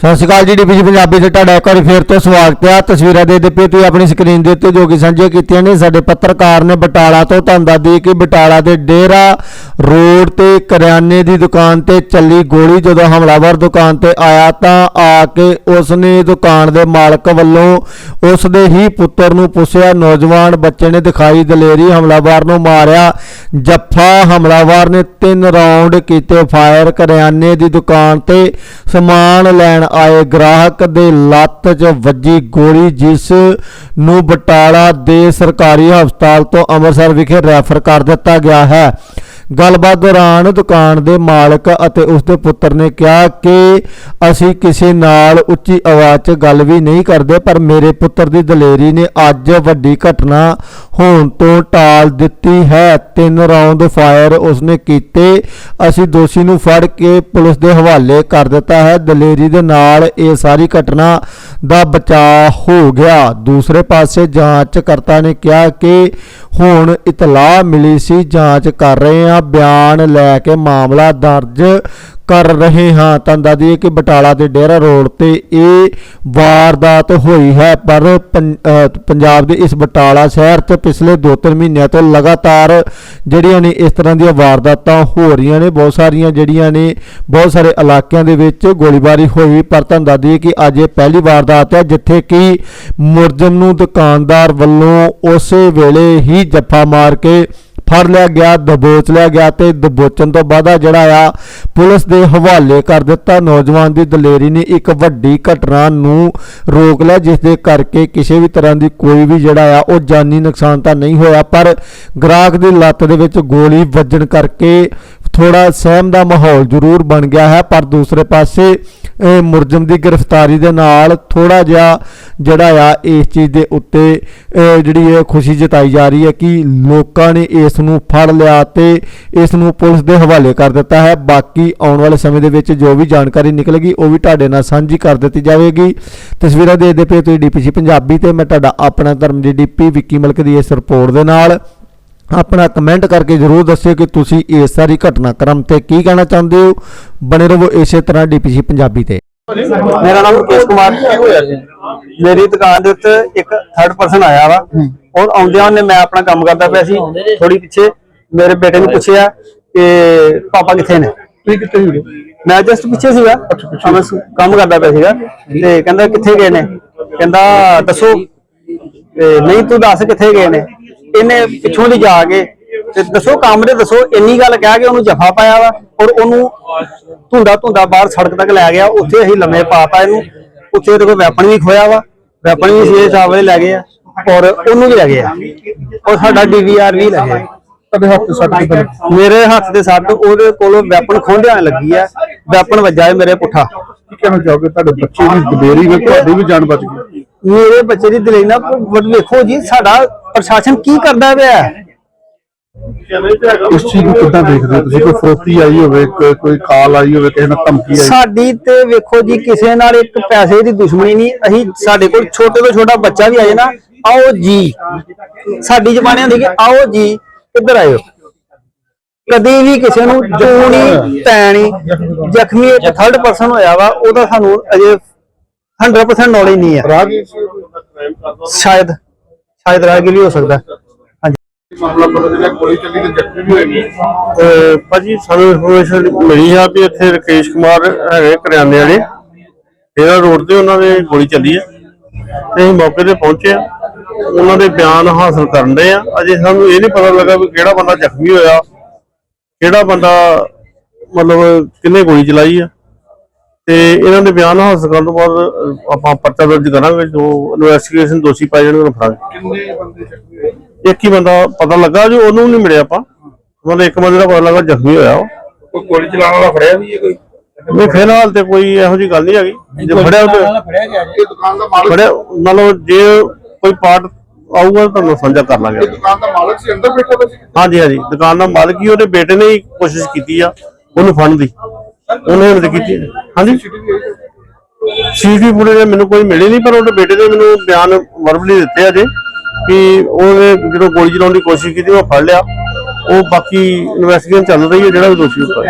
ਸਤਿ ਸ਼੍ਰੀ ਅਕਾਲ ਜੀ ਡੀਪੀਜੀ ਪੰਜਾਬੀ ਤੇ ਤੁਹਾਡਾ ਇੱਕ ਵਾਰੀ ਫੇਰ ਤੋਂ ਸਵਾਗਤ ਹੈ। ਤਸਵੀਰਾਂ ਦੇ ਦਿੱਤੇ ਤੁਸੀਂ ਆਪਣੀ ਸਕਰੀਨ ਦੇ ਉੱਤੇ ਜੋ ਕਿ ਸਾਂਝੀਆਂ ਕੀਤੀਆਂ ਨੇ, ਸਾਡੇ ਪੱਤਰਕਾਰ ਨੇ ਬਟਾਲਾ ਤੋਂ ਤੁਹਾਨੂੰ ਦੀ ਕਿ ਬਟਾਲਾ ਦੇ ਡੇਰਾ ਰੋਡ ਤੇ ਕਰਿਆਨੇ ਦੀ ਦੁਕਾਨ ਤੇ ਚੱਲੀ ਗੋਲੀ ਜਦੋਂ ਹਮਲਾਵਰ ਦੁਕਾਨ ਤੇ ਆਇਆ ਤਾਂ ਆ ਕੇ ਉਸ ਨੇ ਦੁਕਾਨ ਦੇ ਮਾਲਕ ਵੱਲੋਂ ਉਸ ਦੇ ਹੀ ਪੁੱਤਰ ਨੂੰ ਪੁੱਛਿਆ, ਨੌਜਵਾਨ ਬੱਚੇ ਨੇ ਦਿਖਾਈ ਦਲੇਰੀ ਹਮਲਾਵਰ ਨੂੰ ਮਾਰਿਆ। ਜੱਫਾ ਹਮਲਾਵਰ ਨੇ ਤਿੰਨ ਰਾਉਂਡ ਕੀਤੇ ਫਾਇਰ ਕਰਿਆਨੇ ਦੀ ਦੁਕਾਨ ਤੇ ਸਮਾਨ ਲੈਣ ਆਏ ਗ੍ਰਾਹਕ ਦੇ ਲੱਤ 'ਚ ਵੱਜੀ ਗੋਲੀ, ਜਿਸ ਨੂੰ ਬਟਾਲਾ ਦੇ ਸਰਕਾਰੀ ਹਸਪਤਾਲ ਤੋਂ ਅੰਮ੍ਰਿਤਸਰ ਵਿਖੇ ਰੈਫਰ ਕਰ ਦਿੱਤਾ ਗਿਆ ਹੈ। ਗੱਲਬਾਤ ਦੌਰਾਨ ਦੁਕਾਨ ਦੇ ਮਾਲਕ ਅਤੇ ਉਸ ਦੇ ਪੁੱਤਰ ਨੇ ਕਿਹਾ ਕਿ ਅਸੀਂ ਕਿਸੇ ਨਾਲ ਉੱਚੀ ਆਵਾਜ਼ 'ਚ ਗੱਲ ਵੀ ਨਹੀਂ ਕਰਦੇ, ਪਰ ਮੇਰੇ ਪੁੱਤਰ ਦੀ ਦਲੇਰੀ ਨੇ ਅੱਜ ਵੱਡੀ ਘਟਨਾ ਹੋਣ ਤੋਂ ਟਾਲ ਦਿੱਤੀ ਹੈ। ਤਿੰਨ ਰਾਉਂਡ ਫਾਇਰ ਉਸਨੇ ਕੀਤੇ। ਅਸੀਂ ਦੋਸ਼ੀ ਨੂੰ ਫੜ ਕੇ ਪੁਲਿਸ ਦੇ ਹਵਾਲੇ ਕਰ ਦਿੱਤਾ ਹੈ। ਦਲੇਰੀ ਦੇ ਨਾਲ ਇਹ ਸਾਰੀ ਘਟਨਾ ਦਾ ਬਚਾਅ ਹੋ ਗਿਆ। ਦੂਸਰੇ ਪਾਸੇ ਜਾਂਚਕਰਤਾ ਨੇ ਕਿਹਾ ਕਿ ਹੁਣ ਇਤਲਾਹ ਮਿਲੀ ਸੀ, ਜਾਂਚ ਕਰ ਰਹੇ ਹਾਂ। ਬਿਆਨ ਲੈ ਕੇ ਮਾਮਲਾ ਦਰਜ ਕਰ ਰਹੇ ਹਾਂ। ਤਾਂ ਦੱਸ ਦਈਏ ਕਿ ਬਟਾਲਾ ਦੇ ਡੇਰਾ ਰੋਡ ਤੇ ਇਹ ਵਾਰਦਾਤ ਹੋਈ ਹੈ, ਪਰ ਪੰ- ਪੰਜਾਬ ਦੇ ਇਸ ਬਟਾਲਾ ਸ਼ਹਿਰ 'ਚ ਪਿਛਲੇ 2-3 ਮਹੀਨਿਆਂ ਤੋਂ ਲਗਾਤਾਰ ਜਿਹੜੀਆਂ ਨੇ ਇਸ ਤਰ੍ਹਾਂ ਦੀਆਂ ਵਾਰਦਾਤਾਂ ਹੋ ਰਹੀਆਂ ਨੇ, ਬਹੁਤ ਸਾਰੀਆਂ ਜਿਹੜੀਆਂ ਨੇ, ਬਹੁਤ ਸਾਰੇ ਇਲਾਕਿਆਂ ਦੇ ਵਿੱਚ ਗੋਲੀਬਾਰੀ ਹੋਈ। ਪਰ ਤੁਹਾਨੂੰ ਦੱਸ ਦਈਏ ਕਿ ਅੱਜ ਇਹ ਪਹਿਲੀ ਵਾਰਦਾਤ ਹੈ, ਜਿੱਥੇ ਕਿ ਮੁਰਜਮ ਨੂੰ ਦੁਕਾਨਦਾਰ ਵੱਲੋਂ ਉਸੇ ਵੇਲੇ ਹੀ ਜੱਫਾ ਮਾਰ ਕੇ ਫੜ ਲਿਆ ਗਿਆ, ਦਬੋਚ ਲਿਆ ਗਿਆ ਤੇ ਦਬੋਚਣ ਤੋਂ ਬਾਅਦ ਜਿਹੜਾ ਆ, ਪੁਲਿਸ ਦੇ ਹਵਾਲੇ ਕਰ ਦਿੱਤਾ। ਨੌਜਵਾਨ ਦੀ ਦਲੇਰੀ ਨੇ ਇੱਕ ਵੱਡੀ ਘਟਨਾ ਨੂੰ ਰੋਕ ਲਿਆ ਜਿਸ ਦੇ ਕਰਕੇ ਕਿਸੇ ਵੀ ਤਰ੍ਹਾਂ ਦੀ ਕੋਈ ਵੀ ਜਿਹੜਾ ਆ, ਉਹ ਜਾਨੀ ਨੁਕਸਾਨ ਤਾਂ ਨਹੀਂ ਹੋਇਆ, ਪਰ ਗ੍ਰਾਹਕ ਦੀ ਲੱਤ ਦੇ ਵਿੱਚ ਗੋਲੀ ਵੱਜਣ ਕਰਕੇ ਥੋੜਾ ਸਹਿਮ ਦਾ ਮਾਹੌਲ ਜ਼ਰੂਰ ਬਣ ਗਿਆ ਹੈ, ਪਰ ਦੂਸਰੇ ਪਾਸੇ ਮੁਰਜਮ ਦੀ ਗ੍ਰਿਫਤਾਰੀ ਦੇ ਨਾਲ ਥੋੜਾ ਜਿਹਾ ਜਿਹੜਾ ਆ, ਇਸ ਚੀਜ਼ ਦੇ ਉੱਤੇ ਜਿਹੜੀ ਹੈ ਖੁਸ਼ੀ ਜਤਾਈ ਜਾ ਰਹੀ ਹੈ ਕਿ ਲੋਕਾਂ ਨੇ ਇਸ ਨੂੰ ਫੜ ਲਿਆ ਤੇ ਇਸ ਨੂੰ ਪੁਲਿਸ ਦੇ ਹਵਾਲੇ ਕਰ ਦਿੱਤਾ ਹੈ। ਬਾਕੀ ਆਉਣ ਵਾਲੇ ਸਮੇਂ ਦੇ ਵਿੱਚ ਜੋ ਵੀ ਜਾਣਕਾਰੀ ਨਿਕਲੇਗੀ, ਉਹ ਵੀ ਤੁਹਾਡੇ ਨਾਲ ਸਾਂਝੀ ਕਰ ਦਿੱਤੀ ਜਾਵੇਗੀ। ਤਸਵੀਰਾਂ ਦੇਖਦੇ ਪਏ ਤੁਸੀਂ ਡੀਪੀਸੀ ਪੰਜਾਬੀ ਤੇ ਮੈਂ ਤੁਹਾਡਾ ਆਪਣਾ ਧਰਮ ਜੀ ਡੀਪੀ, ਵਿੱਕੀ ਮਲਕ ਦੀ ਇਸ ਰਿਪੋਰਟ ਦੇ ਨਾਲ। ਆਪਣਾ ਕਮੈਂਟ ਕਰਕੇ ਜਰੂਰ ਦੱਸਿਓ ਕਿ ਤੁਸੀਂ ਇਸ ਸਾਰੀ ਘਟਨਾਕ੍ਰਮ ਤੇ ਕੀ ਕਹਿਣਾ ਚਾਹੁੰਦੇ ਹੋ? ਬਣੇ ਰਹੋ ਇਸੇ ਤਰ੍ਹਾਂ ਡੀਪੀਸੀ ਪੰਜਾਬੀ ਤੇ। ਮੇਰਾ ਨਾਮ ਮੁਕੇਸ਼ ਕੁਮਾਰ ਮੇਰੀ ਦੁਕਾਨ ਦੇ ਉੱਤੇ ਇੱਕ ਥਰਡ ਪਰਸਨ ਆਇਆ ਵਾ। ਔਰ ਆਉਂਦਿਆਂ ਉਹਨੇ ਮੈਂ ਆਪਣਾ ਕੰਮ ਕਰਦਾ ਪਿਆ ਸੀ। ਥੋੜੀ ਪਿੱਛੇ ਮੇਰੇ ਬੇਟੇ ਨੂੰ ਪੁੱਛਿਆ ਕਿ ਪਾਪਾ ਕਿੱਥੇ ਨੇ? ਤੁਸੀਂ ਕਿੱਥੇ ਸੀਗੇ? ਮੈਂ ਜਸਟ ਪਿੱਛੇ ਸੀਗਾ। ਹਾਂ, ਮੈਂ ਸ- ਕੰਮ ਕਰਦਾ ਪਿਆ ਸੀਗਾ। ਤੇ ਕਹਿੰਦਾ ਕਿੱਥੇ ਗਏ ਨੇ? ਕਹਿੰਦਾ ਦੱਸੋ। ਤੇ ਨਹੀਂ ਤੂੰ ਦੱਸ ਕਿੱਥੇ ਗਏ ਨੇ? ਇਹਨੇ ਪਿੱਛੋਂ ਦੀ ਜਾ ਕੇ ਤੇ ਦੱਸੋ ਕੰਮ ਦੇ ਦੱਸੋ ਇੰਨੀ ਗੱਲ ਕਹਿ ਕੇ ਉਹਨੂੰ ਜਫਾ ਪਾਇਆ ਵਾ ਔਰ ਉਹਨੂੰ ਧੁੰਦਾ ਧੁੰਦਾ ਬਾਹਰ ਸੜਕ ਤੱਕ ਲੈ ਗਿਆ ਉੱਥੇ ਅਸੀਂ ਲੰਮੇ ਪਾਤਾ ਇਹਨੂੰ ਉੱਥੇ ਉਹਦੇ ਕੋਲ ਵੈਪਨ ਵੀ ਖੋਇਆ ਵਾ ਵੈਪਨ ਵੀ ਸੀ ਸਾਹਿਬ ਲੈ ਗਏ ਆ ਔਰ ਉਹਨੂੰ ਵੀ ਲੈ ਗਏ ਆ। ਔਰ ਸਾਡਾ ਡੀਵੀਆਰ ਵੀ ਲੈ ਗਏ ਤੁਹਾਡੇ ਹੱਥ ਤੇ ਸੱਟ ਕਿੱਦਾਂ? ਮੇਰੇ ਹੱਥ ਦੇ ਸੱਟ ਉਹਦੇ ਕੋਲੋਂ ਵੈਪਨ ਖੋਂਦਿਆਂ ਲੱਗੀ ਆ ਵੈਪਨ ਵੱਜਾ ਹੈ ਮੇਰੇ ਪੁੱਠਾ। ਕੀ ਕਹਿਣਾ ਚਾਹੋਗੇ? ਤੁਹਾਡੇ ਬੱਚੇ ਦੀ ਦਲੇਰੀ ਵਿੱਚ ਤੁਹਾਡੀ ਵੀ ਜਾਨ ਬਚ ਗਈ। ਮੇਰੇ ਬੱਚੇ ਦੀ ਦਲੇਰੀ ਨਾ ਬਟ ਵੇਖੋ ਜੀ ਸਾਡਾ ਪ੍ਰਸ਼ਾਸਨ ਕੀ ਕਰਦਾ ਪਿਆ? ਹੈ? ਇਸ ਚੀਜ਼ ਨੂੰ ਕਿੱਦਾਂ ਦੇਖਦੇ ਹੋ ਤੁਸੀਂ? ਕੋਈ ਫਰੋਤੀ ਆਈ ਹੋਵੇ ਕੋਈ- ਕੋਈ ਕਾਲ ਆਈ ਹੋਵੇ ਕਿਸੇ ਨਾਲ ਧਮਕੀ ਆਈ? ਸਾਡੀ ਤੇ ਵੇਖੋ ਜੀ ਕਿਸੇ ਨਾਲ ਇੱਕ ਪੈਸੇ ਦੀ ਦੁਸ਼ਮਣੀ ਨਹੀਂ। ਅਸੀਂ ਸਾਡੇ ਕੋਲ ਛੋਟੇ ਤੋਂ ਛੋਟਾ ਬੱਚਾ ਵੀ ਆ ਜਾਏ ਨਾ ਆਓ ਜੀ। ਸਾਡੀ ਜ਼ਬਾਨੇ ਹੁੰਦੀ ਕਿ ਆਓ ਜੀ ਇੱਧਰ ਆਇਓ। ਕਦੀ ਵੀ ਕਿਸੇ ਨੂੰ ਚੂਣੀ ਤੈਣੀ ਜ਼ਖਮੀ ਇੱਕ ਥਰਡ ਪਰਸਨ ਹੋਇਆ ਵਾ ਉਹਦਾ ਸਾਨੂੰ ਅਜੇ 100% ਨੌਲੇਜ ਨਹੀਂ ਹੈ। ਸ਼ਾਇਦ। ਸ਼ਾਇਦ ਰਾਹਗੀਰ ਵੀ ਹੋ ਸਕਦਾ ਹੈ। ਹਾਂਜੀ। ਮਾਮਲਾ ਪਤਾ ਜਿਹੜਾ ਗੋਲੀ ਚੱਲੀ ਤੇ ਜ਼ਖਮੀ ਵੀ ਹੋਏ ਅਹ ਭਾਜੀ ਸਾਨੂੰ ਇਨਫੋਰਮੇਸ਼ਨ ਮਿਲੀ ਆ ਵੀ ਇੱਥੇ ਰਕੇਸ਼ ਕੁਮਾਰ ਹੈਗੇ ਕਰਿਆਨੇ ਵਾਲੇ। ਇਹਦਾ ਰੋਡ ਤੇ ਉਹਨਾਂ ਦੇ ਗੋਲੀ ਚੱਲੀ ਆ। ਤੇ ਅਸੀਂ ਮੌਕੇ ਤੇ ਪਹੁੰਚੇ ਆ। ਉਹਨਾਂ ਦੇ ਬਿਆਨ ਹਾਸਲ ਕਰਨ ਦੇ ਆ। ਅਜੇ ਸਾਨੂੰ ਇਹ ਨਹੀਂ ਪਤਾ ਲੱਗਾ ਵੀ ਕਿਹੜਾ ਬੰਦਾ ਜ਼ਖਮੀ ਹੋਇਆ। ਕਿਹੜਾ ਬੰਦਾ ਮਤਲਬ ਕਿੰਨੇ ਗੋਲੀ ਚਲਾਈ ਆ। ਤੇ ਇਹਨਾਂ ਦੇ ਬਿਆਨ ਹਾਸਲ ਕਰਨ ਤੋਂ ਬਾਅਦ ਆਪਾਂ ਪਰਚਾ ਦਰਜ ਕਰਾਂਗੇ ਜੋ ਇਨਵੈਸਟੀਗੇਸ਼ਨ ਦੋਸ਼ੀ ਪਾਏ ਜਾਣਗੇ ਉਹਨਾਂ ਫੜਾਂਗੇ। ਕਿੰਨੇ ਬੰਦੇ ਜ਼ਖਮੀ ਹੋਏ ਇੱਕ ਹੀ ਬੰਦਾ ਪਤਾ ਲੱਗਾ ਜੋ ਉਹਨੂੰ ਨਹੀਂ ਮਿਲਿਆ ਆਪਾਂ। ਮਤਲਬ ਇੱਕ ਬੰਦੇ ਦਾ ਪਤਾ ਲੱਗਾ ਜ਼ਖਮੀ ਹੋਇਆ ਉਹ। ਕੋਈ ਗੋਲੀ ਚਲਾਉਣ ਵਾਲਾ ਫੜਿਆ ਵੀ ਹੈ ਕੋਈ? ਨਹੀਂ ਫਿਲਹਾਲ ਤੇ ਕੋਈ ਇਹੋ ਜੀ ਗੱਲ ਨਹੀਂ ਹੈਗੀ। ਜੇ ਫੜਿਆ ਤੇ ਇਹ ਦੁਕਾਨ ਦਾ ਮਾਲਕ ਫੜਿਆ ਮਤਲਬ ਜੇ ਕੋਈ ਪਾਰਟ ਆਊਗਾ ਤਾਂ ਤੁਹਾਨੂੰ ਸਾਂਝਾ ਕਰ ਲਾਂਗੇ। ਦੁਕਾਨ ਦਾ ਮਾਲਕ ਸੀ ਅੰਦਰ ਬੈਠਾ ਹੋਇਆ ਸੀ? ਹਾਂਜੀ ਹਾਂਜੀ। ਦੁਕਾਨ ਦਾ ਮਾਲਕ ਹੀ ਉਹਦੇ ਬੇਟੇ ਨੇ ਹੀ ਕੋਸ਼ਿਸ਼ ਕੀਤੀ ਆ ਉਹਨੂੰ ਫੜਨ ਦੀ। ਉਹਨੇ ਹਿੰਮਤ ਕੀਤੀ ਹਾਂਜੀ? ਸੀਟੀ ਫੁਟੇਜ ਮੈਨੂੰ ਕੋਈ ਮਿਲੀ ਨਹੀਂ, ਪਰ ਉਹਦੇ ਬੇਟੇ ਨੇ ਮੈਨੂੰ ਬਿਆਨ ਵਰਬਲੀ ਦਿੱਤੇ ਅਜੇ ਕਿ ਉਹਨੇ ਜਦੋਂ ਗੋਲੀ ਚਲਾਉਣ ਦੀ ਕੋਸ਼ਿਸ਼ ਕੀਤੀ, ਉਹ ਫੜ ਲਿਆ। ਉਹ ਬਾਕੀ ਇਨਵੈਸਟੀਗੇਸ਼ਨ ਚੱਲ ਰਹੀ ਹੈ ਜਿਹੜਾ ਵੀ ਦੋਸ਼ੀ ਉੱਪਰ।